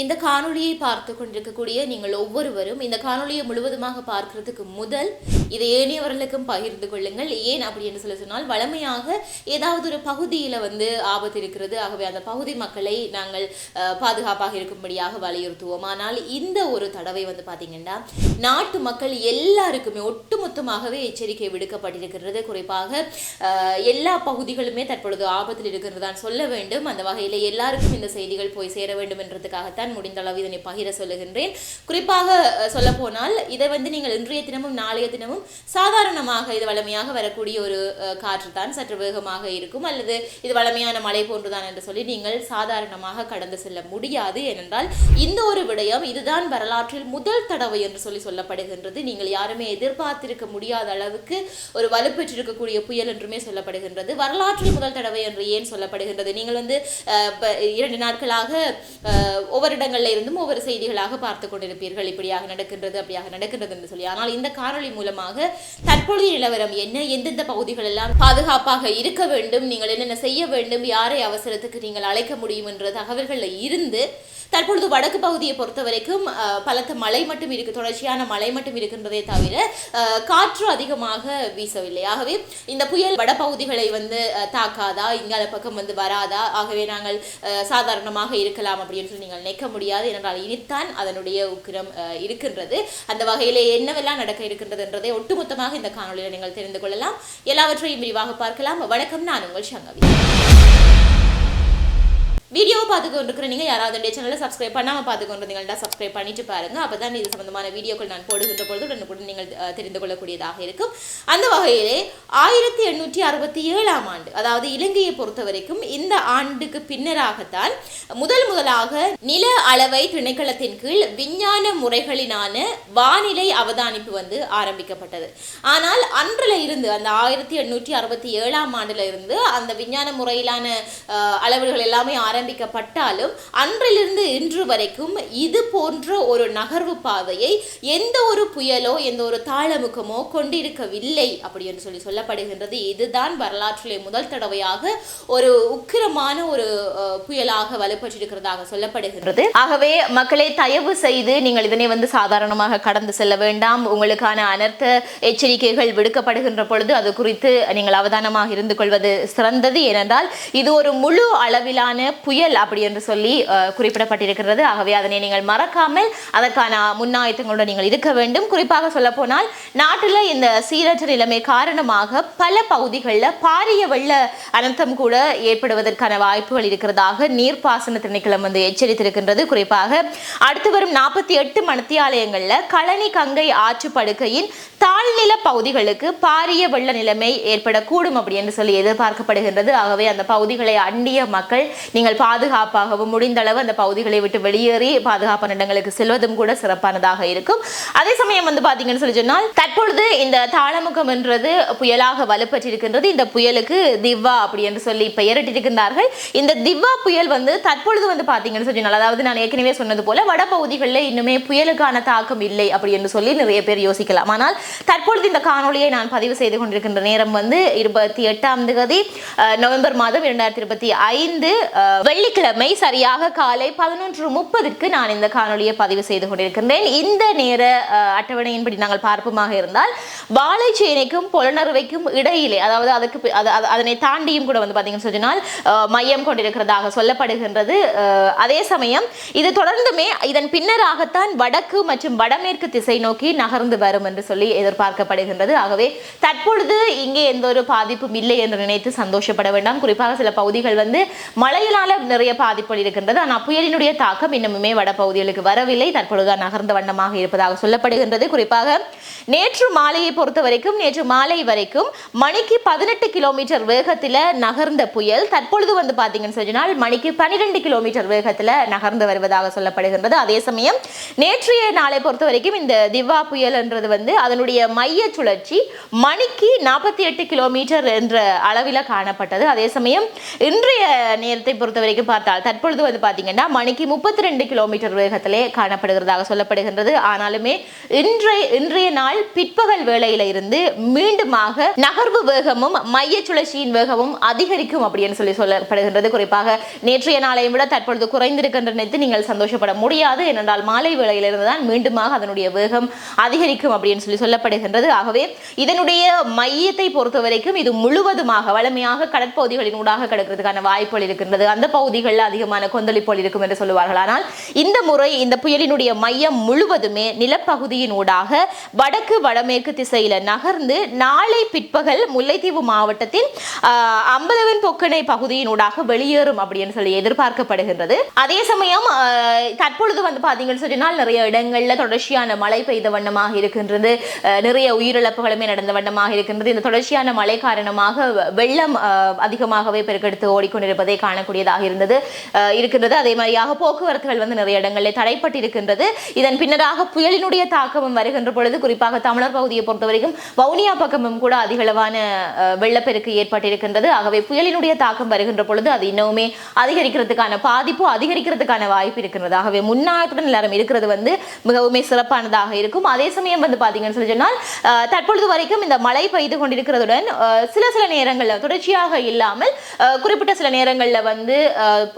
இந்த காணொளியை பார்த்து கொண்டிருக்கக்கூடிய நீங்கள் ஒவ்வொருவரும் இந்த காணொளியை முழுவதுமாக பார்க்கறதுக்கு முதல் இதை ஏனையவர்களுக்கும் பகிர்ந்து கொள்ளுங்கள். ஏன் அப்படி என்று சொல்லி சொன்னால் வளமையாக ஏதாவது ஒரு பகுதியில் வந்து ஆபத்து இருக்கிறது. ஆகவே அந்த பகுதி மக்களை நாங்கள் பாதுகாப்பாக இருக்கும்படியாக வலியுறுத்துவோம். ஆனால் இந்த ஒரு தடவை வந்து பார்த்தீங்கன்னா நாட்டு மக்கள் எல்லாருக்குமே ஒட்டுமொத்தமாகவே எச்சரிக்கை விடுக்கப்பட்டிருக்கிறது. குறிப்பாக எல்லா பகுதிகளுமே தற்பொழுது ஆபத்தில் இருக்கிறது தான் சொல்ல வேண்டும். அந்த வகையில் எல்லாருக்கும் இந்த செய்திகள் போய் சேர வேண்டும் என்றதுக்காகத்தான் முடிந்த அளவு இதனை பகிர சொல்லுகின்றேன். குறிப்பாக சொல்ல போனால் இதை வந்து நீங்கள் இன்றைய தினமும் நாளைய தினமும் சாதாரணமாக இது வளமையாக வரக்கூடிய ஒரு காற்று தான். சற்று வேகமாக இருக்கும். அல்லது இது வளமையான மழை போன்றுதான் என்று சொல்லி நீங்கள் சாதாரணமாக கடந்து செல்ல முடியாது. ஏனென்றால் இந்த ஒரு விடயம் இதுதான் வரலாற்றில் முதல் தடவை என்று சொல்லி சொல்லப்படுகின்றது. நீங்கள் யாருமே எதிர்பார்த்திருக்க முடியாத அளவுக்கு ஒரு வலுப்பெற்றிருக்கக்கூடிய புயல் என்றுமே சொல்லப்படுகின்றது. வரலாற்றில் முதல் தடவை என்று ஏன் சொல்லப்படுகின்றது? நீங்கள் வந்து இரண்டு நாட்களாக ஒவ்வொரு இடங்கள்ல இருந்தும் ஒவ்வொரு செய்திகளாக பார்த்து கொண்டிருப்பீர்கள். இப்படியாக நடக்கின்றது அப்படியாக நடக்கின்றது என்று சொல்லி. ஆனால் இந்த காணொலி மூலமாக தற்பொழுது நிலவரம் என்ன? எந்தெந்த பகுதிகள் எல்லாம் பாதுகாப்பாக இருக்க வேண்டும்? நீங்கள் என்னென்ன செய்ய வேண்டும்? யாரை அவசரத்துக்கு நீங்கள் அழைக்க முடியும் என்ற தகவல்கள்ல இருந்து தற்பொழுது வடக்கு பகுதியை பொறுத்த வரைக்கும் பலத்த மழை மட்டும் இருக்கு. தொடர்ச்சியான மழை மட்டும் இருக்கின்றதே தவிர காற்று அதிகமாக வீசவில்லை. ஆகவே இந்த புயல் வடபகுதிகளை வந்து தாக்காதா? இங்கால பக்கம் வந்து வராதா? ஆகவே நாங்கள் சாதாரணமாக இருக்கலாம் அப்படின்னு சொல்லி நீங்கள் நினைக்க முடியாது. ஏனென்றால் இனித்தான் அதனுடைய உக்கிரம் இருக்கின்றது. அந்த வகையிலே என்னவெல்லாம் நடக்க இருக்கின்றது என்றதை ஒட்டுமொத்தமாக இந்த காணொலியில் நீங்கள் தெரிந்து கொள்ளலாம். எல்லாவற்றையும் விரிவாக பார்க்கலாம். வணக்கம். நான் உங்கள் சங்கவி. வீடியோவை பார்த்து கொண்டிருக்கிற நீங்கள் யாராவது என்னுடைய சேனலை சப்ஸ்கிரைப் பண்ணாமல் பார்த்து கொண்டிருந்தீங்கன்னா சப்ஸ்கிரைப் பண்ணிட்டு பாருங்க. அப்போ தான் இது சம்மந்தமான வீடியோக்கள் நான் போடுகின்ற பொழுது உடனுக்குடன் நீங்கள் தெரிந்து கொள்ளக்கூடியதாக இருக்கும். அந்த வகையிலே ஆயிரத்தி எண்ணூற்றி அறுபத்தி ஏழாம் ஆண்டு அதாவது இலங்கையை பொறுத்த வரைக்கும் இந்த ஆண்டுக்கு பின்னராகத்தான் முதல் முதலாக நில அளவை திணைக்களத்தின் கீழ் விஞ்ஞான முறைகளினான வானிலை அவதானிப்பு வந்து ஆரம்பிக்கப்பட்டது. ஆனால் அன்றில் இருந்து அந்த ஆயிரத்தி எண்ணூற்றி அறுபத்தி ஏழாம் ஆண்டுல இருந்து அந்த விஞ்ஞான முறையிலான அஹ், அளவுகள் எல்லாமே ஆரம்பிக்கப்பட்டாலும் அன்றிலிருந்து இன்று வரைக்கும் இது போன்ற ஒரு நகர்வு பாதையை எந்த ஒரு புயலோ எந்த ஒரு தாளமுகமோ கொண்டிருக்கவில்லை அப்படி என்று சொல்லி சொல்லப்படுகின்றது. இதுதான் வரலாற்றிலே முதல் தடவையாக ஒரு உக்கிரமான ஒரு புயலாக வலுப்பெற்றிருக்கிறதாக சொல்லப்படுகின்றது. ஆகவே மக்களை தயவு செய்து நீங்கள் இதனை வந்து சாதாரணமாக கடந்து செல்ல வேண்டாம். உங்களுக்கான அனர்த்த எச்சரிக்கைகள் விடுக்கப்படுகின்ற பொழுது அது குறித்து நீங்கள் அவதானமாக இருந்து கொள்வது சிறந்தது. ஏனென்றால் இது ஒரு முழு அளவிலான புயல் அப்படி என்று சொல்லி குறிப்பிடப்பட்டிருக்கிறது. ஆகவே அதனை நீங்கள் மறக்காமல் அதற்கான முன்னாயத்தங்களுடன் நீங்கள் இருக்க வேண்டும். குறிப்பாக சொல்ல போனால் நாட்டில் இந்த சீரற்ற நிலைமை காரணமாக பல பகுதிகளில் பாரிய வெள்ள அனர்த்தம் கூட ஏற்படுவதற்கான வாய்ப்புகள் இருக்கிறதாக நீர்ப்பாசன திணைக்களம் வந்து எச்சரித்திருக்கின்றது. குறிப்பாக அடுத்து வரும் நாற்பத்தி எட்டு மணத்தியாலயங்களில் கழனி கங்கை ஆற்று படுக்கையின் தாழ்நில பகுதிகளுக்கு பாரிய வெள்ள நிலைமை ஏற்படக்கூடும் அப்படி என்று சொல்லி எதிர்பார்க்கப்படுகின்றது. ஆகவே அந்த பகுதிகளை அண்டிய மக்கள் நீங்கள் பாதுகாப்பாகவும் முடிந்த அளவு அந்த பகுதிகளை விட்டு வெளியேறி பாதுகாப்பான இடங்களுக்கு செல்வதும் கூட சிறப்பானதாக இருக்கும். அதே சமயம் வந்து பாத்தீங்கன்னு சொல்லி சொன்னால் தற்பொழுது இந்த தாளமுகம் என்றது புயலாக வலுப்பெற்றிருக்கின்றது இந்த புயலுக்கு திவ்வா அப்படி என்று சொல்லி பெயரிட்டிருக்கின்றார்கள். இந்த திவ்வா புயல் வந்து தற்பொழுது வந்து பாத்தீங்கன்னு சொல்லி சொன்னால் அதாவது நான் ஏற்கனவே சொன்னது போல வடபகுதிகளில் இன்னுமே புயலுக்கான தாக்கம் இல்லை அப்படி என்று சொல்லி நிறைய பேர் யோசிக்கலாம். ஆனால் தற்பொழுது இந்த காணொளியை நான் பதிவு செய்து கொண்டிருக்கின்ற நேரம் வந்து இருபத்தி எட்டாம் தேதி நவம்பர் மாதம் இரண்டாயிரத்தி இருபத்தி ஐந்து வெள்ளிக்கிழமை சரியாக காலை பதினொன்று முப்பதுக்கு நான் இந்த காணொலியை பதிவு செய்து கொண்டிருக்கின்றேன். இந்த நேர அட்டவணையின்படி நாங்கள் பார்ப்போமாக இருந்தால் வாழைச்சேனைக்கும் புலனறுவைக்கும் இடையிலே அதாவது அதுக்கு பி- அதனை தாண்டியும் கூட வந்து பார்த்தீங்கன்னு சொன்னால் மையம் கொண்டிருக்கிறதாக சொல்லப்படுகின்றது. அதே சமயம் இது தொடர்ந்துமே இதன் பின்னராகத்தான் வடக்கு மற்றும் வடமேற்கு திசை நோக்கி நகர்ந்து வரும் என்று சொல்லி எதிர்பார்க்கப்படுகின்றது. ஆகவே தற்பொழுது இங்கே எந்த ஒரு பாதிப்பும் இல்லை என்று நினைத்து சந்தோஷப்பட வேண்டாம். குறிப்பாக சில பகுதிகள் வந்து மழையினால நிறைய பாதிப்புகள் இருக்கின்றது. ஆனால் புயலினுடைய தாக்கம் இன்னமுமே வட பகுதிகளுக்கு வரவில்லை. தற்பொழுது நகர்ந்த வண்ணமாக இருப்பதாக சொல்லப்படுகின்றது. குறிப்பாக நேற்று மாலையை பொறுத்த வரைக்கும் நேற்று மாலை வரைக்கும் மணிக்கு பதினெட்டு கிலோமீட்டர் வேகத்தில் நகர்ந்த புயல் தற்பொழுது வந்து பார்த்தீங்கன்னு சொன்னால் மணிக்கு பன்னிரெண்டு கிலோமீட்டர் வேகத்தில் நகர்ந்து வருவதாக சொல்லப்படுகின்றது. அதே சமயம் நேற்றைய நாளை பொறுத்த வரைக்கும் இந்த திவா புயல் என்றது வந்து அதனுடைய மைய சுழற்சி மணிக்கு நாற்பத்தி எட்டு கிலோமீட்டர் என்ற அளவில் காணப்பட்டது. அதே சமயம் இன்றைய நேரத்தை பொறுத்தவரை வரைக்கும் பார்த்தால் தற்பொழுது வந்து பார்த்தீங்கன்னா மணிக்கு முப்பத்தி ரெண்டு கிலோமீட்டர் வேகத்திலே காணப்படுகிறதாக சொல்லப்படுகின்றது. ஆனாலுமே இன்றைய இன்றைய நாள் பிற்பகல் வேளையில இருந்து மீண்டுமாக நகர்வு வேகமும் மைய சுழற்சியின் வேகமும் அதிகரிக்கும் அப்படின்னு சொல்லி சொல்லப்படுகின்றது. குறிப்பாக நேற்றைய நாளையும் விட தற்பொழுது குறைந்திருக்கின்ற நினைத்து நீங்கள் சந்தோஷப்பட முடியாது. ஏனென்றால் மாலை வேளையிலிருந்து தான் மீண்டுமாக அதனுடைய வேகம் அதிகரிக்கும் அப்படின்னு சொல்லி சொல்லப்படுகின்றது. ஆகவே இதனுடைய மையத்தை பொறுத்த வரைக்கும் இது முழுவதுமாக வளமையாக கடற்பகுதிகளின் ஊடாக கிடக்கிறதுக்கான வாய்ப்புகள் இருக்கின்றது. அந்த பகுதிகளில் அதிகமான கொந்தளிப்புகள் இருக்கும் என்று சொல்லுவார்கள். ஆனால் இந்த முறை இந்த புயலினுடைய மையம் முழுவதுமே நிலப்பகுதியின் ஊடாக வடக்கு வடமேற்கு திசையில நகர்ந்து நாளை பிற்பகல் முல்லைத்தீவு மாவட்டத்தின் அம்பலவன் பொக்கனை பகுதியின் ஊடாக வெளியேறும் அப்படின்னு சொல்லி எதிர்பார்க்கப்படுகின்றது. அதே சமயம் ஆஹ், தற்பொழுது வந்து பார்த்தீங்கன்னு சொன்னால் நிறைய இடங்கள்ல தொடர்ச்சியான மழை பெய்த வண்ணமாக இருக்கின்றது. நிறைய உயிரிழப்புகளுமே நடந்த வண்ணமாக இருக்கின்றது. இந்த தொடர்ச்சியான மழை காரணமாக வெள்ளம் அதிகமாகவே பெருக்கெடுத்து ஓடிக்கொண்டிருப்பதை காணக்கூடியதாக இருந்தது இருக்கின்றது. அதே மாதிரியாக போக்குவரத்துகள் வந்து நிறைய இடங்களில் தடைப்பட்டிருக்கின்றது. இதன் பின்னராக புயலினுடைய தாக்கமும் வருகின்ற பொழுது குறிப்பாக தமிழர் பகுதியை பொறுத்தவரைக்கும் வவுனியா பக்கமும் கூட அதிகளவான வெள்ளப்பெருக்கு ஏற்பட்டிருக்கின்றது. ஆகவே புயலினுடைய தாக்கம் வருகின்ற பொழுது அது இன்னுமே அதிகரிக்கிறதுக்கான பாதிப்பு அதிகரிக்கிறதுக்கான வாய்ப்பு இருக்கின்றது. ஆகவே முன்னாயத்துடன் எல்லாரும் இருக்கிறது வந்து மிகவுமே சிறப்பானதாக இருக்கும். அதே சமயம் வந்து பார்த்தீங்கன்னு சொல்லி சொன்னால் தற்பொழுது வரைக்கும் இந்த மழை பெய்து கொண்டிருக்கிறதுடன் சில சில நேரங்களில் தொடர்ச்சியாக இல்லாமல் குறிப்பிட்ட சில நேரங்களில் வந்து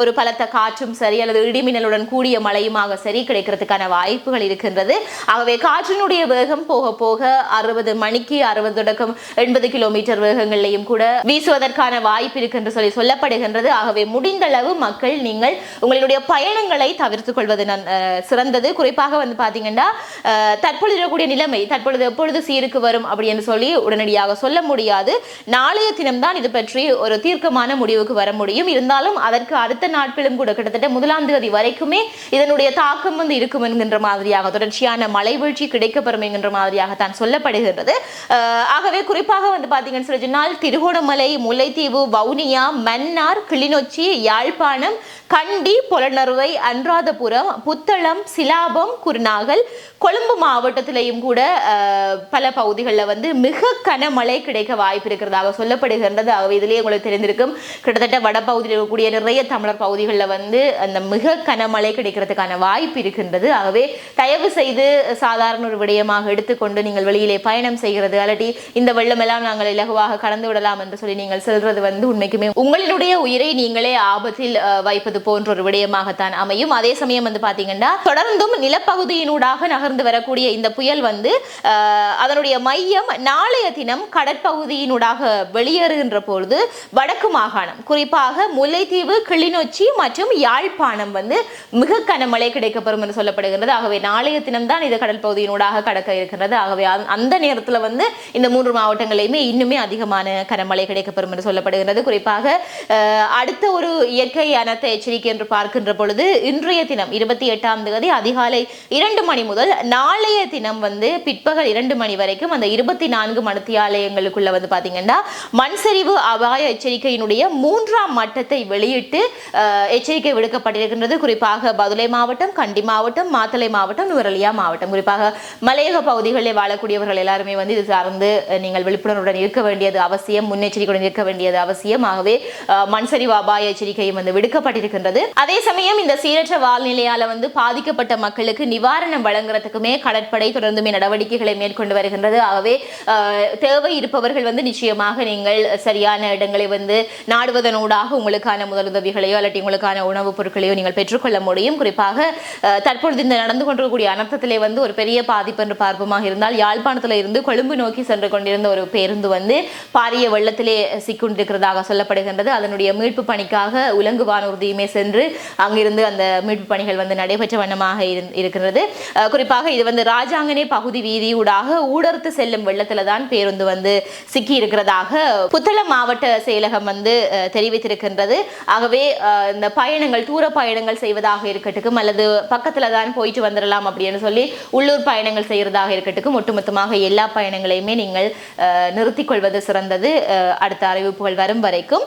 ஒரு பலத்த காற்றும் சரி அல்லது இடிமின்னலுடன் கூடிய மழையுமாக சரி கிடைக்கிறதுக்கான வாய்ப்புகள் இருக்கின்றது. ஆகவே காற்றினுடைய வேகம் போக போக அறுபது மணிக்கு அறுபது தொடக்கம் எண்பது கிலோமீட்டர் வேகங்களிலையும் கூட வீசுவதற்கான வாய்ப்பு இருக்கின்ற சொல்லி சொல்லப்படுகின்றது. ஆகவே முடிந்த அளவு மக்கள் நீங்கள் உங்களுடைய பயணங்களை தவிர்த்துக் கொள்வது சிறந்தது. குறிப்பாக வந்து பாத்தீங்கன்னா தற்பொழுது இருக்கக்கூடிய நிலைமை தற்பொழுது எப்பொழுது சீருக்கு வரும் அப்படின்னு சொல்லி உடனடியாக சொல்ல முடியாது. நாளைய தினம்தான் இது பற்றி ஒரு தீர்க்கமான முடிவுக்கு வர முடியும். இருந்தாலும் அதை அதற்கு அடுத்த நாட்களும் கூட கிட்டத்தட்ட முதலாம் தேதி வரைக்குமே இதனுடைய தாக்கம் வந்து இருக்கும் என்கின்ற மாதிரியாக தொடர்ச்சியான மழை வீழ்ச்சி கிடைக்கப்பெறும் என்கின்ற மாதிரியாக தான் சொல்லப்படுகின்றது. ஆகவே குறிப்பாக வந்து பாத்தீங்கன்னு சொல்லி சொன்னால் திருகோணமலை முல்லைத்தீவு வவுனியா மன்னார் கிளிநொச்சி யாழ்ப்பாணம் கண்டி புலனறுவை அன்றாதபுரம் புத்தளம் சிலாபம் குருநாகல் கொழும்பு மாவட்டத்திலையும் கூட பல பகுதிகளில் வந்து மிக கனமழை கிடைக்க வாய்ப்பு இருக்கிறதாக சொல்லப்படுகின்றது. ஆகவே இதிலேயே உங்களுக்கு தெரிந்திருக்கும் கிட்டத்தட்ட வடபகுதியில் இருக்கக்கூடிய நிறைய தமிழர் பகுதிகளில் வந்து அந்த மிக கனமழை கிடைக்கிறதுக்கான வாய்ப்பு இருக்கின்றது. ஆகவே தயவு செய்து சாதாரண ஒரு விடயமாக எடுத்துக்கொண்டு நீங்கள் வெளியிலே பயணம் செய்கிறது அல்லாட்டி இந்த வெள்ளமெல்லாம் நாங்கள் இலகுவாக கடந்து விடலாம் என்று சொல்லி நீங்கள் செல்றது வந்து உண்மைக்குமே உங்களினுடைய உயிரை நீங்களே ஆபத்தில் வைப்பது போன்ற ஒரு விடயமாகத்தான் அமையும். அதே சமயம் வந்து பார்த்தீங்கன்னா தொடர்ந்தும் நிலப்பகுதியினூடாக நகர்ந்து வரக்கூடிய இந்த புயல் வந்து அதனுடைய மையம் நாளைய தினம் கடற்பகுதியினூடாக வெளியேறுகின்ற பொழுது வடக்கு மாகாணம் குறிப்பாக முல்லைத்தீவு கிளிநொச்சி மற்றும் யாழ்ப்பாணம் வந்து மிக கனமழை கிடைக்கப்பெறும் என்று சொல்லப்படுகிறது ஆகவே நாளைய தினம்தான் இது கடல் பகுதியினூடாக கடக்க இருக்கிறது ஆகவே அந்த- நேரத்தில் வந்து இந்த மூன்று மாவட்டங்களையுமே இன்னுமே அதிகமான கனமழை கிடைக்கப்பெறும் என்று சொல்லப்படுகிறது குறிப்பாக அடுத்த ஒரு இயற்கை அனர்த்த எச்சரிக்கை என்று பார்க்கின்ற பொழுது இன்றைய தினம் இருபத்தி எட்டாம் தேதி அதிகாலை இரண்டு மணி முதல் நாளைய தினம் வந்து பிற்பகல் இரண்டு மணி வரைக்கும் அந்த இருபத்தி நான்கு மணித்தியாலயங்களுக்குள்ள வந்து பாத்தீங்கன்னா மண்சரிவு அபாய எச்சரிக்கையினுடைய மூன்றாம் மட்டத்தை வெளியிட்டு குறிப்பிட்டு எச்சரிக்கை விடுக்கப்பட்டிருக்கின்றது. குறிப்பாக பதுளை மாவட்டம் கண்டி மாவட்டம் மாத்தளை மாவட்டம் நுவரலியா மாவட்டம். குறிப்பாக மலையக பகுதிகளில் வாழக்கூடியவர்கள் எல்லாருமே வந்து இது சார்ந்து நீங்கள் விழிப்புணர்வுடன் இருக்க வேண்டியது அவசியம் முன்னெச்சரிக்கையுடன் இருக்க வேண்டியது அவசியம். ஆகவே மண்சரிவு அபாய எச்சரிக்கையும் வந்து விடுக்கப்பட்டிருக்கின்றது. அதே சமயம் இந்த சீரற்ற வால்நிலையால வந்து பாதிக்கப்பட்ட மக்களுக்கு நிவாரணம் வழங்குறதுக்குமே கடற்படை தொடர்ந்துமே நடவடிக்கைகளை மேற்கொண்டு வருகின்றது. ஆகவே தேவை இருப்பவர்கள் வந்து நிச்சயமாக நீங்கள் சரியான இடங்களை வந்து நாடுவதனூடாக உங்களுக்கான உதவிகளையோ அல்லது உங்களுக்கான உணவுப் பொருட்களையோ நீங்கள் பெற்றுக்கொள்ள முடியும். குறிப்பாக தற்பொழுது இந்த நடந்து கொண்டிருக்கக்கூடிய அனர்த்தத்திலே வந்து ஒரு பெரிய பாதிப்பு என்று பார்ப்போமாக இருந்தால் யாழ்ப்பாணத்தில் இருந்து கொழும்பு நோக்கி சென்று கொண்டிருந்த ஒரு பேருந்து வந்து பாரிய வெள்ளத்திலே சிக்கொண்டிருக்கிறதாக சொல்லப்படுகின்றது. அதனுடைய மீட்பு பணிக்காக உலங்கு வானூர்தியுமே சென்று அங்கிருந்து அந்த மீட்பு பணிகள் வந்து நடைபெற்ற வண்ணமாக இருந்- இருக்கிறது குறிப்பாக இது வந்து ராஜாங்கனே பகுதி வீதியூடாக ஊடறுத்து செல்லும் வெள்ளத்தில் தான் பேருந்து வந்து சிக்கி இருக்கிறதாக புத்தளம் மாவட்ட செயலகம் வந்து தெரிவித்திருக்கின்றது. தெரிவித்திருக்கின்றது ஆகவே இந்த பயணங்கள் தூர பயணங்கள் செய்வதாக இருக்கட்டும் அல்லது பக்கத்துல தான் போயிட்டு வந்துடலாம் அப்படின்னு சொல்லி உள்ளூர் பயணங்கள் செய்யறதாக இருக்கட்டும் ஒட்டுமொத்தமாக எல்லா பயணங்களையுமே நீங்கள் நிறுத்திக் கொள்வது சிறந்தது அடுத்த அறிவிப்புகள் வரும் வரைக்கும்.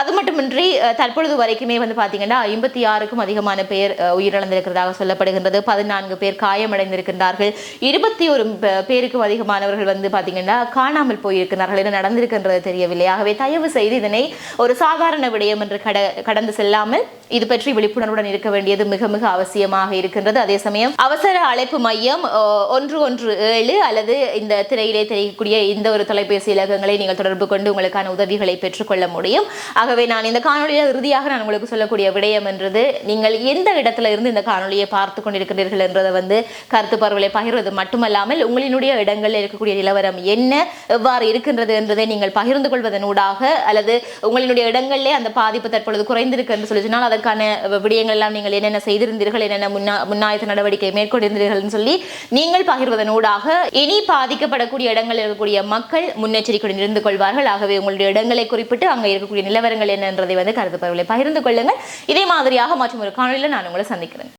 அது மட்டுமின்றி தற்பொழுது வரைக்குமே வந்து பாத்தீங்கன்னா ஐம்பத்தி ஆறுக்கும் அதிகமான பேர் உயிரிழந்திருக்கிறதாக சொல்லப்படுகின்றது. பதினான்கு பேர் காயமடைந்திருக்கின்றார்கள். இருபத்தி ஒரு பேருக்கும் அதிகமானவர்கள் வந்து பாத்தீங்கன்னா காணாமல் போயிருக்கிறார்கள் என்ன நடந்திருக்கின்றது தெரியவில்லை. ஆகவே தயவு செய்து இதனை ஒரு சாதாரண விடயம் என்று கடை கடந்து செல்லாமல் இது பற்றி விழிப்புணர்வுடன் இருக்க வேண்டியது மிக மிக அவசியமாக இருக்கின்றது. அதே சமயம் அவசர அழைப்பு மையம் ஒன்று ஒன்று ஏழு அல்லது இந்த திரையிலே தெரியக்கூடிய இந்த ஒரு தொலைபேசி இலக்கங்களை நீங்கள் தொடர்பு கொண்டு உங்களுக்கான உதவிகளை பெற்றுக்கொள்ள முடியும். ஆகவே நான் இந்த காணொலியில் இறுதியாக நான் உங்களுக்கு சொல்லக்கூடிய விடயம் என்றது நீங்கள் எந்த இடத்துல இருந்து இந்த காணொலியை பார்த்து கொண்டிருக்கிறீர்கள் என்றதை வந்து கருத்து பரவலை பகிர்வது மட்டுமல்லாமல் உங்களினுடைய இடங்களில் இருக்கக்கூடிய நிலவரம் என்ன எவ்வாறு இருக்கின்றது என்பதை நீங்கள் பகிர்ந்து கொள்வதனூடாக அல்லது உங்களினுடைய இடங்களிலே அந்த பாதிப்பு தற்பொழுது குறைந்திருக்கு என்று சொல்லி சொன்னால் அதற்கான விடயங்கள் எல்லாம் நீங்கள் என்னென்ன செய்திருந்தீர்கள் என்னென்ன முன்னா முன்னாயத்த நடவடிக்கை மேற்கொண்டிருந்தீர்கள் சொல்லி நீங்கள் பகிர்வதனூடாக இனி பாதிக்கப்படக்கூடிய இடங்களில் இருக்கக்கூடிய மக்கள் முன்னெச்சரிக்கையுடன் இருந்து கொள்வார்கள். ஆகவே உங்களுடைய இடங்களை குறிப்பிட்டு அங்கே இருக்கக்கூடிய நிலவரங்கள் என்னன்றதை வந்து கருத்து பகிர்ந்து கொள்ளுங்கள். இதே மாதிரியாக மற்றும் ஒரு காணொலியில் நான் உங்களை சந்திக்கிறேன்.